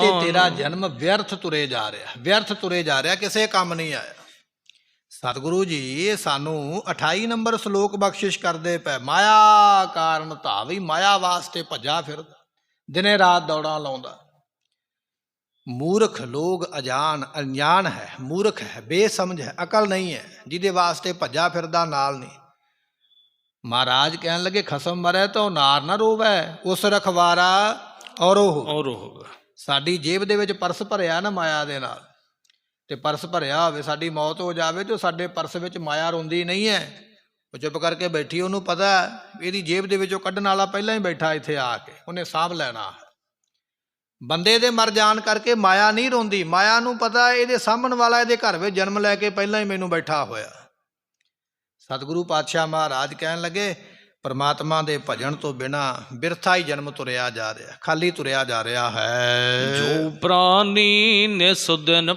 ਤੇ ਤੇਰਾ ਜਨਮ ਵਿਅਰਥ ਤੁਰੇ ਜਾ ਰਿਹਾ। ਵਿਅਰਥ ਤੁਰੇ ਜਾ ਰਿਹਾ ਕਿਸੇ ਕੰਮ ਨਹੀਂ ਆਇਆ। ਸਤਿਗੁਰੂ ਜੀ ਸਾਨੂੰ 28 ਨੰਬਰ ਸ਼ਲੋਕ ਬਖਸ਼ਿਸ਼ ਕਰਦੇ ਪਏ। ਮਾਇਆ ਕਾਰਨ ਧਾਵੀ ਮਾਇਆ ਵਾਸਤੇ ਭੱਜਾ ਫਿਰਦਾ ਦਿਨੇ ਰਾਤ ਦੌੜਾਂ ਲਾਉਂਦਾ। ਮੂਰਖ ਲੋਗ ਅਜਾਨ ਅਣਜਾਣ ਹੈ। ਮੂਰਖ ਹੈ ਬੇਸਮਝ ਹੈ ਅਕਲ ਨਹੀਂ ਹੈ। ਜਿਹਦੇ ਵਾਸਤੇ ਭੱਜਾ ਫਿਰਦਾ ਨਾਲ ਨਹੀਂ। ਮਹਾਰਾਜ ਕਹਿਣ ਲੱਗੇ ਖਸਮ ਮਰੇ ਤਾਂ ਨਾਰ ਨਾ ਰੋਵੈ ਉਸ ਰਖਵਾਰਾ ਔਰ ਉਹ ਔਰ ਹੋਗਾ ਸਾਡੀ ਜੇਬ ਦੇ ਵਿੱਚ ਪਰਸ ਭਰਿਆ ਨਾ ਮਾਇਆ ਦੇ ਨਾਲ। ਤੇ ਪਰਸ ਭਰਿਆ ਹੋਵੇ, ਸਾਡੀ ਮੌਤ ਹੋ ਜਾਵੇ, ਤੇ ਉਹ ਸਾਡੇ ਪਰਸ ਵਿੱਚ ਮਾਇਆ ਰੋਂਦੀ ਨਹੀਂ ਹੈ। ਉਹ ਚੁੱਪ ਕਰਕੇ ਬੈਠੀ, ਉਹਨੂੰ ਪਤਾ ਇਹਦੀ ਜੇਬ ਦੇ ਵਿੱਚੋਂ ਕੱਢਣ ਵਾਲਾ ਪਹਿਲਾਂ ਹੀ ਬੈਠਾ ਇੱਥੇ ਆ ਕੇ, ਉਹਨੇ ਸਾਂਭ ਲੈਣਾ ਬੰਦੇ ਦੇ ਮਰ ਜਾਣ ਕਰਕੇ ਮਾਇਆ ਨਹੀਂ ਰੋਂਦੀ। ਮਾਇਆ ਨੂੰ ਪਤਾ ਇਹਦੇ ਸਾਂਭਣ ਵਾਲਾ ਇਹਦੇ ਘਰ ਵਿੱਚ ਜਨਮ ਲੈ ਕੇ ਪਹਿਲਾਂ ਹੀ ਮੈਨੂੰ ਬੈਠਾ ਹੋਇਆ। ਸਤਿਗੁਰੂ ਪਾਤਸ਼ਾਹ ਮਹਾਰਾਜ ਕਹਿਣ ਲੱਗੇ ਪਰਮਾਤਮਾ ਦੇ ਭਜਨ ਤੋਂ ਬਿਨਾ ਬਿਰਥਾ ਹੀ ਜਨਮ ਤੁਰਿਆ ਜਾ ਰਿਹਾ, ਖਾਲੀ ਤੁਰਿਆ ਜਾ ਰਿਹਾ ਹੈ। ਜੋ ਪ੍ਰਾਨੀ ਨਿਸ ਦਿਨ